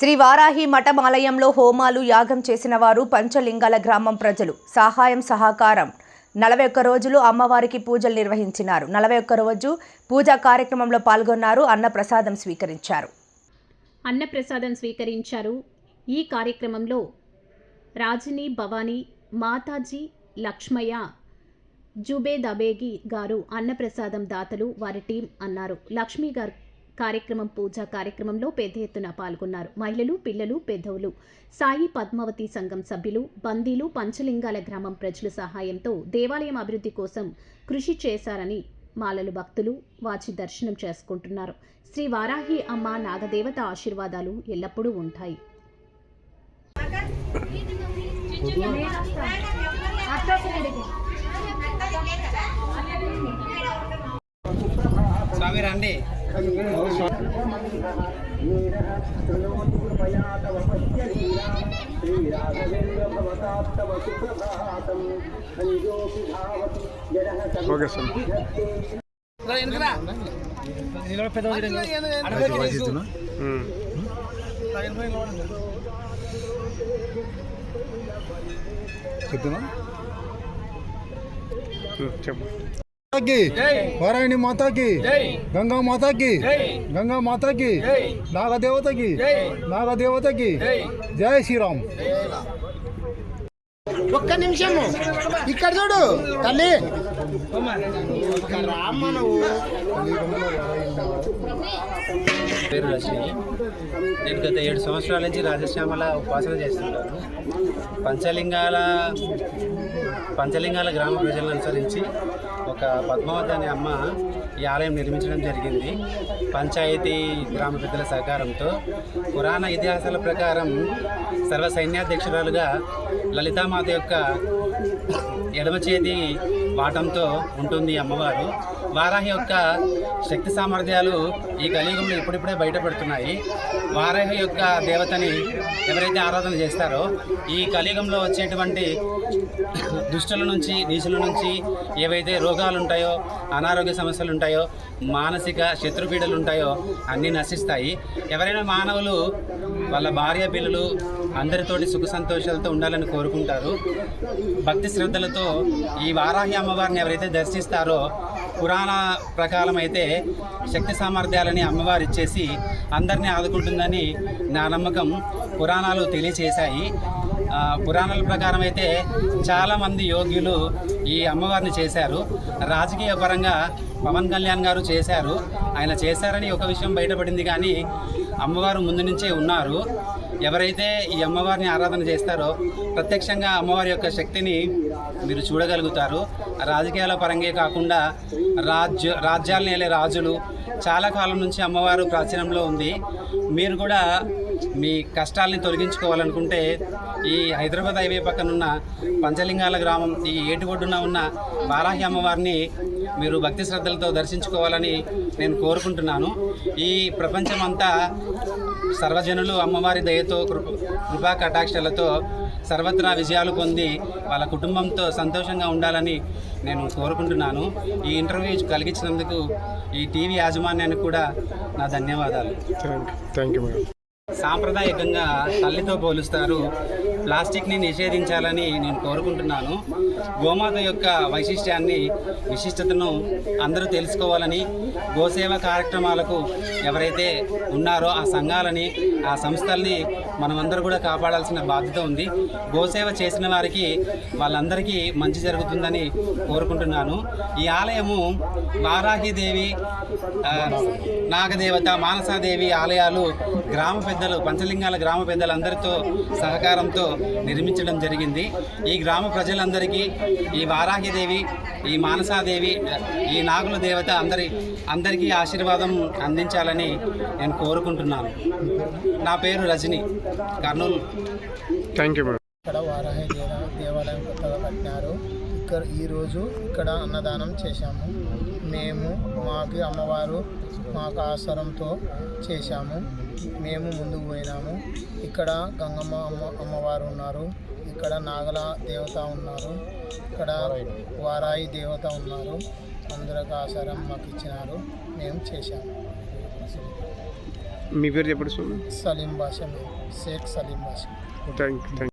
శ్రీ వారాహి మఠం ఆలయంలో హోమాలు యాగం చేసిన వారు పంచలింగాల గ్రామం ప్రజలు. సహాయం సహకారం. నలభై ఒక్క రోజులు అమ్మవారికి పూజలు నిర్వహించినారు. నలభై ఒక్క రోజు పూజా కార్యక్రమంలో పాల్గొన్నారు. అన్న ప్రసాదం స్వీకరించారు. అన్నప్రసాదం స్వీకరించారు. ఈ కార్యక్రమంలో రాజిని భవానీ మాతాజీ లక్ష్మయ్య జుబేదబేగి గారు అన్నప్రసాదం దాతలు వారి టీం అన్నారు. లక్ష్మీ గారు కార్యక్రమం పూజా కార్యక్రమంలో పెద్ద ఎత్తున పాల్గొన్నారు. మహిళలు పిల్లలు పెద్దవులు సాయి పద్మావతి సంఘం సభ్యులు బందీలు పంచలింగాల గ్రామం ప్రజల సహాయంతో దేవాలయం అభివృద్ధి కోసం కృషి చేశారని మాలలు భక్తులు వాచి దర్శనం చేసుకుంటున్నారు. శ్రీ వారాహి అమ్మ నాగదేవత ఆశీర్వాదాలు ఎల్లప్పుడూ ఉంటాయి. స్వామి రండి. Okay sir. చెప్తున్నా? చెప్పు. की। वारायणी माता की। गंगा माता की। गंगा माता की। नागा देवता की। नागा देवता की। जय श्री राम। ఒక్క నిమిషము. ఇక్కడ చూడు తల్లి. పేరు రజని. నేను గత ఏడు సంవత్సరాల నుంచి రాజశ్యామల ఉపాసన చేస్తున్నాను పంచలింగాల పంచలింగాల గ్రామ ప్రజలను అనుసరించి ఒక పద్మావతి అనే అమ్మ ఈ ఆలయం నిర్మించడం జరిగింది. పంచాయతీ గ్రామ పెద్దల సహకారంతో. పురాణ ఇతిహాసాల ప్రకారం సర్వ సైన్యాధ్యక్షురాలుగా మాత యొక్క ఎడమ చేతి వాటంతో ఉంటుంది అమ్మవారు. వారాహి యొక్క శక్తి సామర్థ్యాలు ఈ కలియుగంలో ఇప్పుడిప్పుడే బయటపడుతున్నాయి. వారాహి యొక్క దేవతని ఎవరైతే ఆరాధన చేస్తారో ఈ కలియుగంలో వచ్చేటువంటి దుష్టుల నుంచి నీచుల నుంచి ఏవైతే రోగాలు ఉంటాయో అనారోగ్య సమస్యలు ఉంటాయో మానసిక శత్రుపీడలు ఉంటాయో అన్నీ నశిస్తాయి. ఎవరైనా మానవులు వాళ్ళ భార్య పిల్లలు అందరితోటి సుఖ సంతోషాలతో ఉండాలని కోరుకుంటారు. భక్తి శ్రద్ధలతో ఈ వారాహి అమ్మవారిని ఎవరైతే దర్శిస్తారో పురాణ పురాణ ప్రకారం అయితే శక్తి సామర్థ్యాలని అమ్మవారు ఇచ్చేసి అందరినీ ఆదుకుంటుందని నా నమ్మకం పురాణాలు తెలియచేశాయి. పురాణాల ప్రకారం అయితే చాలామంది యోగ్యులు ఈ అమ్మవారిని చేశారు. రాజకీయ పరంగా పవన్ కళ్యాణ్ గారు చేశారు. ఆయన చేశారని ఒక విషయం బయటపడింది కానీ అమ్మవారు ముందు నుంచే ఉన్నారు. ఎవరైతే ఈ అమ్మవారిని ఆరాధన చేస్తారో ప్రత్యక్షంగా అమ్మవారి యొక్క శక్తిని మీరు చూడగలుగుతారు. రాజకీయాల పరంగా కాకుండా రాజ్య రాజ్యాలను వెళ్ళే రాజులు చాలా కాలం నుంచి అమ్మవారు ప్రాచీనంలో ఉంది. మీరు కూడా మీ కష్టాలని తొలగించుకోవాలనుకుంటే ఈ హైదరాబాద్ హైవే పక్కన ఉన్న పంచలింగాల గ్రామం ఈ ఏటిగొడ్డున ఉన్న వారాహి అమ్మవారిని మీరు భక్తి శ్రద్ధలతో దర్శించుకోవాలని నేను కోరుకుంటున్నాను. ఈ ప్రపంచమంతా సర్వజనులు అమ్మవారి దయతో కృప కృపా కటాక్షలతో సర్వత్రా విజయాలు పొంది వాళ్ళ కుటుంబంతో సంతోషంగా ఉండాలని నేను కోరుకుంటున్నాను. ఈ ఇంటర్వ్యూ కలిగించినందుకు ఈ టీవీ యాజమాన్యానికి కూడా నా ధన్యవాదాలు. Thank thank you madam. సాంప్రదాయకంగా తల్లితో పోలుస్తారు. ప్లాస్టిక్ని నిషేధించాలని నేను కోరుకుంటున్నాను. గోమాత యొక్క వైశిష్ట్యాన్ని విశిష్టతను అందరూ తెలుసుకోవాలని గోసేవ కార్యక్రమాలకు ఎవరైతే ఉన్నారో ఆ సంఘాలని ఆ సంస్థల్ని మనమందరూ కూడా కాపాడాల్సిన బాధ్యత ఉంది. గోసేవ చేసిన వారికి వాళ్ళందరికీ మంచి జరుగుతుందని కోరుకుంటున్నాను. ఈ ఆలయము వారాహిదేవి నాగదేవత మానసాదేవి ఆలయాలు గ్రామ పెద్దలు పంచలింగాల గ్రామ పెద్దలందరితో సహకారంతో నిర్మించడం జరిగింది. ఈ గ్రామ ప్రజలందరికీ ఈ వారాహిదేవి ఈ మానసాదేవి ఈ నాగుల దేవత అందరి అందరికీ ఆశీర్వాదం అందించాలని నేను కోరుకుంటున్నాను. నా పేరు Rajani Kurnool. Thank you madam ఇక్కడ వారాహి దేవ దేవాలయం కొత్తగా కట్టినారు. ఇక్కడ ఈరోజు ఇక్కడ అన్నదానం చేశాము. మేము మాకు అమ్మవారు మాకు ఆసరంతో చేశాము. మేము ముందుకు పోయినాము. ఇక్కడ గంగమ్మ అమ్మ అమ్మవారు ఉన్నారు. ఇక్కడ నాగల దేవత ఉన్నారు. ఇక్కడ వారాయి దేవత ఉన్నారు. అందరికి ఆసారం మాకు ఇచ్చినారు. మేము చేశాము. మీ పేరు చెప్పండి సలీం భాష మేము షేక్ సలీం భాష థ్యాంక్ యూ